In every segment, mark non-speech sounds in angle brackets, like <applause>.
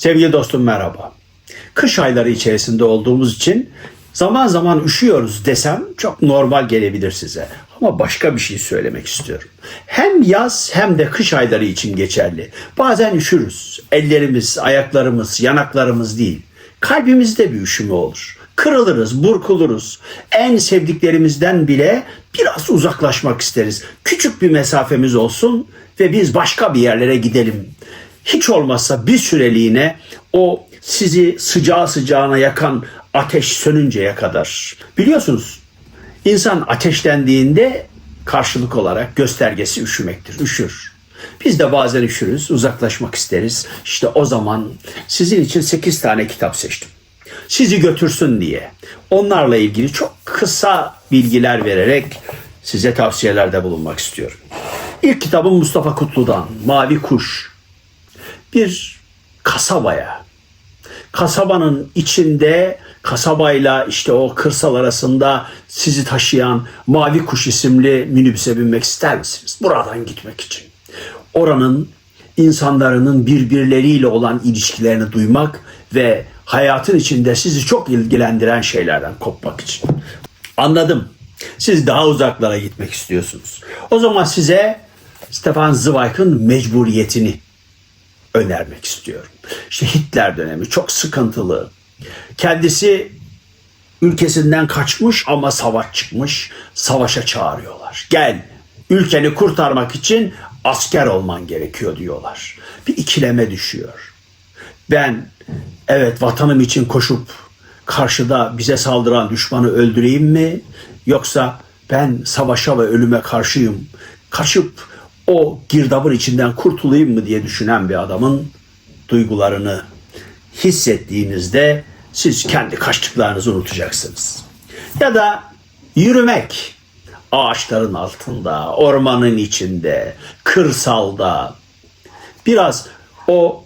Sevgili dostum merhaba. Kış ayları içerisinde olduğumuz için zaman zaman üşüyoruz desem çok normal gelebilir size. Ama başka bir şey söylemek istiyorum. Hem yaz hem de kış ayları için geçerli. Bazen üşürüz. Ellerimiz, ayaklarımız, yanaklarımız değil. Kalbimizde bir üşüme olur. Kırılırız, burkuluruz. En sevdiklerimizden bile biraz uzaklaşmak isteriz. Küçük bir mesafemiz olsun ve biz başka bir yerlere gidelim. Hiç olmazsa bir süreliğine o sizi sıcağı sıcağına yakan ateş sönünceye kadar. Biliyorsunuz insan ateşlendiğinde karşılık olarak göstergesi üşümektir. Üşür. Biz de bazen üşürüz, uzaklaşmak isteriz. İşte o zaman sizin için 8 tane kitap seçtim. Sizi götürsün diye. Onlarla ilgili çok kısa bilgiler vererek size tavsiyelerde bulunmak istiyorum. İlk kitabım Mustafa Kutlu'dan Mavi Kuş. Bir kasabaya, kasabanın içinde kasabayla işte o kırsal arasında sizi taşıyan Mavi Kuş isimli minibüse binmek ister misiniz? Buradan gitmek için. Oranın insanların birbirleriyle olan ilişkilerini duymak ve hayatın içinde sizi çok ilgilendiren şeylerden kopmak için. Anladım. Siz daha uzaklara gitmek istiyorsunuz. O zaman size Stefan Zweig'ın mecburiyetini önermek istiyorum. İşte Hitler dönemi çok sıkıntılı. Kendisi ülkesinden kaçmış ama savaş çıkmış. Savaşa çağırıyorlar. Gel ülkeni kurtarmak için asker olman gerekiyor diyorlar. Bir ikileme düşüyor. Ben evet vatanım için koşup karşıda bize saldıran düşmanı öldüreyim mi? Yoksa ben savaşa ve ölüme karşıyım. Kaçıp o girdabın içinden kurtulayım mı diye düşünen bir adamın duygularını hissettiğinizde siz kendi kaçtıklarınızı unutacaksınız. Ya da yürümek ağaçların altında, ormanın içinde, kırsalda biraz o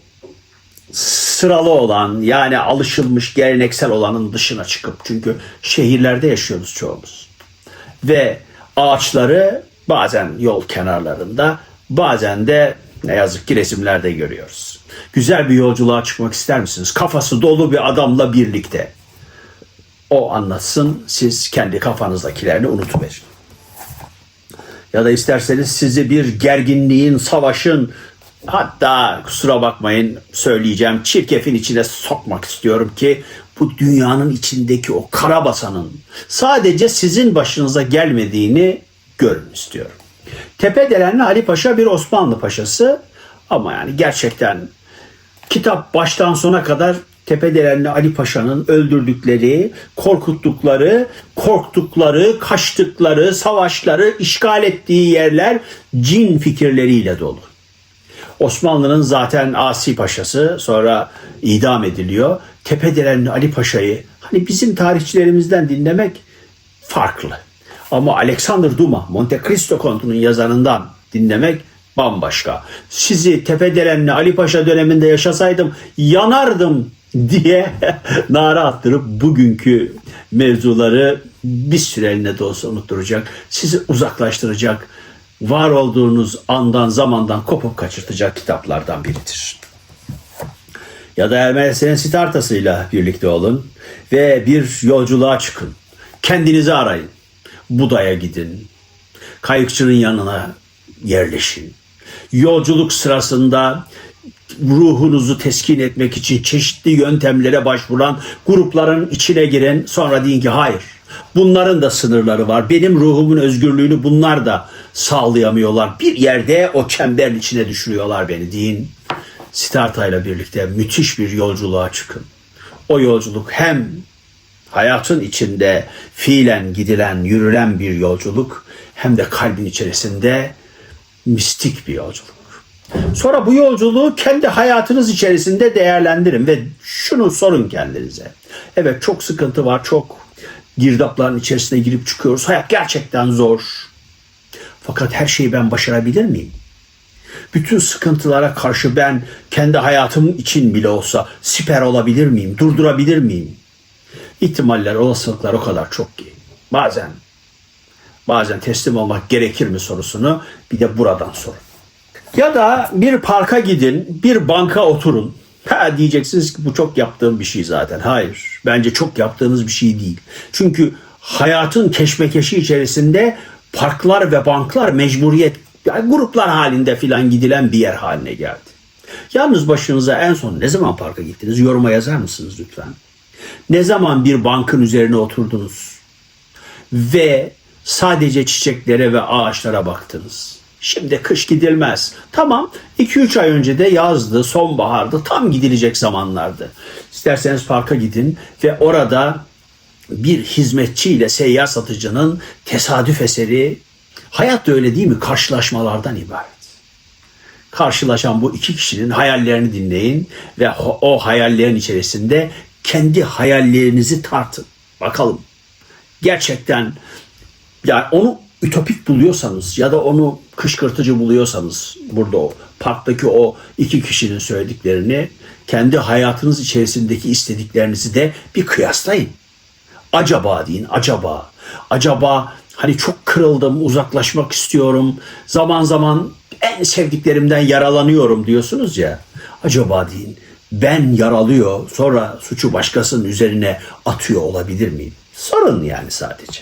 sıralı olan yani alışılmış geleneksel olanın dışına çıkıp çünkü şehirlerde yaşıyoruz çoğumuz. Ve ağaçları bazen yol kenarlarında bazen de ne yazık ki resimlerde görüyoruz. Güzel bir yolculuğa çıkmak ister misiniz? Kafası dolu bir adamla birlikte. O anlatsın siz kendi kafanızdakilerini unutuverin. Ya da isterseniz sizi bir gerginliğin, savaşın, hatta kusura bakmayın söyleyeceğim çirkefin içine sokmak istiyorum ki bu dünyanın içindeki o karabasanın sadece sizin başınıza gelmediğini görün istiyorum. Tepedelenli Ali Paşa bir Osmanlı paşası ama yani gerçekten kitap baştan sona kadar Tepedelenli Ali Paşa'nın öldürdükleri, korkuttukları, korktukları, kaçtıkları, savaşları, işgal ettiği yerler cin fikirleriyle dolu. Osmanlı'nın zaten Asi Paşası sonra idam ediliyor. Tepedelenli Ali Paşa'yı hani bizim tarihçilerimizden dinlemek farklı. Ama Alexander Duma, Monte Cristo Kontu'nun yazarından dinlemek bambaşka. Sizi Tepedelenli Ali Paşa döneminde yaşasaydım yanardım diye <laughs> nara attırıp bugünkü mevzuları bir süreliğine de olsa unutturacak. Sizi uzaklaştıracak. Var olduğunuz andan zamandan kopup kaçırtacak kitaplardan biridir. Ya da Hermes'in Sitartası'yla birlikte olun ve bir yolculuğa çıkın. Kendinizi arayın. Buda'ya gidin. Kayıkçının yanına yerleşin. Yolculuk sırasında ruhunuzu teskin etmek için çeşitli yöntemlere başvuran grupların içine giren sonra deyin ki hayır. Bunların da sınırları var. Benim ruhumun özgürlüğünü bunlar da sağlayamıyorlar. Bir yerde o çemberin içine düşürüyorlar beni deyin. Sitarta ile birlikte müthiş bir yolculuğa çıkın. O yolculuk hem hayatın içinde fiilen gidilen, yürülen bir yolculuk hem de kalbin içerisinde mistik bir yolculuk. Sonra bu yolculuğu kendi hayatınız içerisinde değerlendirin ve şunu sorun kendinize. Evet çok sıkıntı var, çok girdapların içerisine girip çıkıyoruz. Hayat gerçekten zor. Fakat her şeyi ben başarabilir miyim? Bütün sıkıntılara karşı ben kendi hayatım için bile olsa siper olabilir miyim? Durdurabilir miyim? İhtimaller, olasılıklar o kadar çok ki. Bazen bazen teslim olmak gerekir mi sorusunu bir de buradan sorun. Ya da bir parka gidin, bir banka oturun. Ha diyeceksiniz ki bu çok yaptığım bir şey zaten. Hayır. Bence çok yaptığınız bir şey değil. Çünkü hayatın keşmekeşi içerisinde parklar ve banklar mecburiyet yani gruplar halinde filan gidilen bir yer haline geldi. Yalnız başınıza en son ne zaman parka gittiniz? Yoruma yazar mısınız lütfen? Ne zaman bir bankın üzerine oturdunuz ve sadece çiçeklere ve ağaçlara baktınız? Şimdi kış gidilmez. Tamam 2-3 ay önce de yazdı, sonbahardı, tam gidilecek zamanlardı. İsterseniz parka gidin ve orada bir hizmetçiyle seyyar satıcının tesadüf eseri hayat da öyle değil mi? Karşılaşmalardan ibaret karşılaşan bu iki kişinin hayallerini dinleyin ve o, hayallerin içerisinde kendi hayallerinizi tartın. Bakalım gerçekten yani onu ütopik buluyorsanız ya da onu kışkırtıcı buluyorsanız burada o parktaki o iki kişinin söylediklerini kendi hayatınız içerisindeki istediklerinizi de bir kıyaslayın. Acaba deyin acaba. Acaba hani çok kırıldım uzaklaşmak istiyorum. Zaman zaman en sevdiklerimden yaralanıyorum diyorsunuz ya. Acaba deyin ben yaralıyor sonra suçu başkasının üzerine atıyor olabilir miyim? Sorun yani sadece.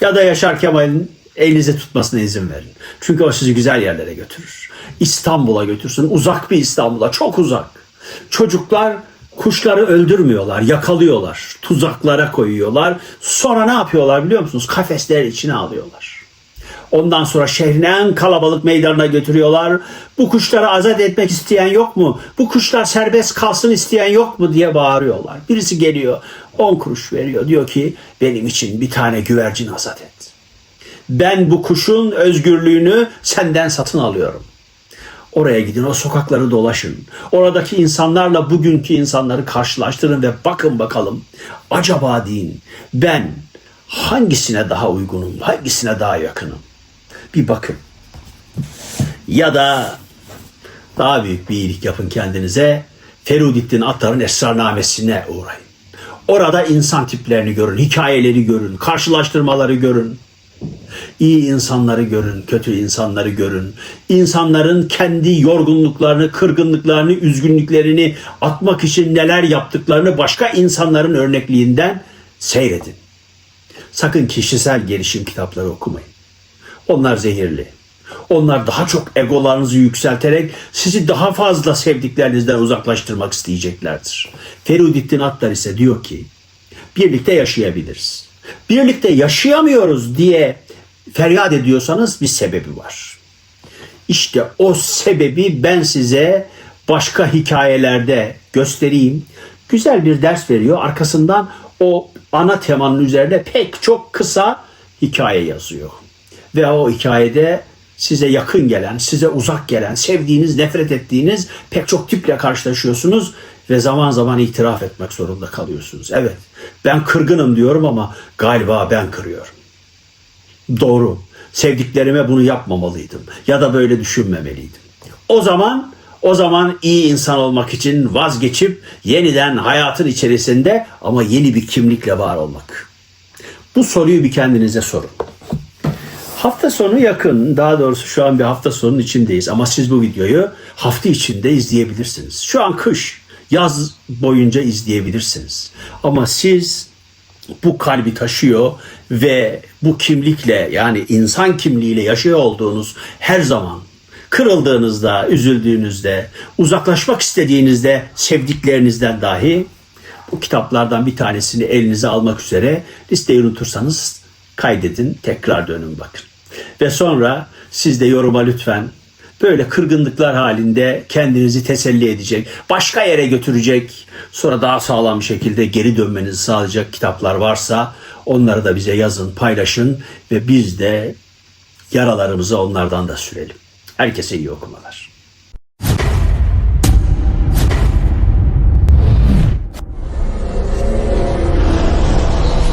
Ya da Yaşar Kemal'in elinize tutmasına izin verin. Çünkü o sizi güzel yerlere götürür. İstanbul'a götürsün. Uzak bir İstanbul'a. Çok uzak. Çocuklar kuşları öldürmüyorlar. Yakalıyorlar. Tuzaklara koyuyorlar. Sonra ne yapıyorlar biliyor musunuz? Kafesler içine alıyorlar. Ondan sonra şehrin kalabalık meydanına götürüyorlar. Bu kuşları azat etmek isteyen yok mu? Bu kuşlar serbest kalsın isteyen yok mu diye bağırıyorlar. Birisi geliyor 10 kuruş veriyor. Diyor ki benim için bir tane güvercin azat et. Ben bu kuşun özgürlüğünü senden satın alıyorum. Oraya gidin, o sokakları dolaşın. Oradaki insanlarla bugünkü insanları karşılaştırın ve bakın bakalım. Acaba deyin ben hangisine daha uygunum, hangisine daha yakınım? Bir bakın. Ya da daha büyük bir iyilik yapın kendinize. Ferudettin Attar'ın esrarnamesine uğrayın. Orada insan tiplerini görün, hikayeleri görün, karşılaştırmaları görün. İyi insanları görün, kötü insanları görün. İnsanların kendi yorgunluklarını, kırgınlıklarını, üzgünlüklerini atmak için neler yaptıklarını başka insanların örnekliğinden seyredin. Sakın kişisel gelişim kitapları okumayın. Onlar zehirli. Onlar daha çok egolarınızı yükselterek sizi daha fazla sevdiklerinizden uzaklaştırmak isteyeceklerdir. Ferudettin Attar ise diyor ki birlikte yaşayabiliriz. Birlikte yaşayamıyoruz diye feryat ediyorsanız bir sebebi var. İşte o sebebi ben size başka hikayelerde göstereyim. Güzel bir ders veriyor. Arkasından o ana temanın üzerine pek çok kısa hikaye yazıyor. Ve o hikayede size yakın gelen, size uzak gelen, sevdiğiniz, nefret ettiğiniz pek çok tiple karşılaşıyorsunuz ve zaman zaman itiraf etmek zorunda kalıyorsunuz. Evet, ben kırgınım diyorum ama galiba ben kırıyorum. Doğru. Sevdiklerime bunu yapmamalıydım ya da böyle düşünmemeliydim. O zaman o zaman iyi insan olmak için vazgeçip yeniden hayatın içerisinde ama yeni bir kimlikle var olmak. Bu soruyu bir kendinize sorun. Hafta sonu yakın. Daha doğrusu şu an bir hafta sonunun içindeyiz. Ama siz bu videoyu hafta içinde izleyebilirsiniz. Şu an kış, yaz boyunca izleyebilirsiniz. Ama siz bu kalbi taşıyor ve bu kimlikle yani insan kimliğiyle yaşıyor olduğunuz her zaman kırıldığınızda, üzüldüğünüzde, uzaklaşmak istediğinizde sevdiklerinizden dahi bu kitaplardan bir tanesini elinize almak üzere listeyi unutursanız kaydedin, tekrar dönün bakın. Ve sonra siz de yoruma lütfen böyle kırgınlıklar halinde kendinizi teselli edecek, başka yere götürecek, sonra daha sağlam bir şekilde geri dönmenizi sağlayacak kitaplar varsa onları da bize yazın, paylaşın ve biz de yaralarımızı onlardan da sürelim. Herkese iyi okumalar.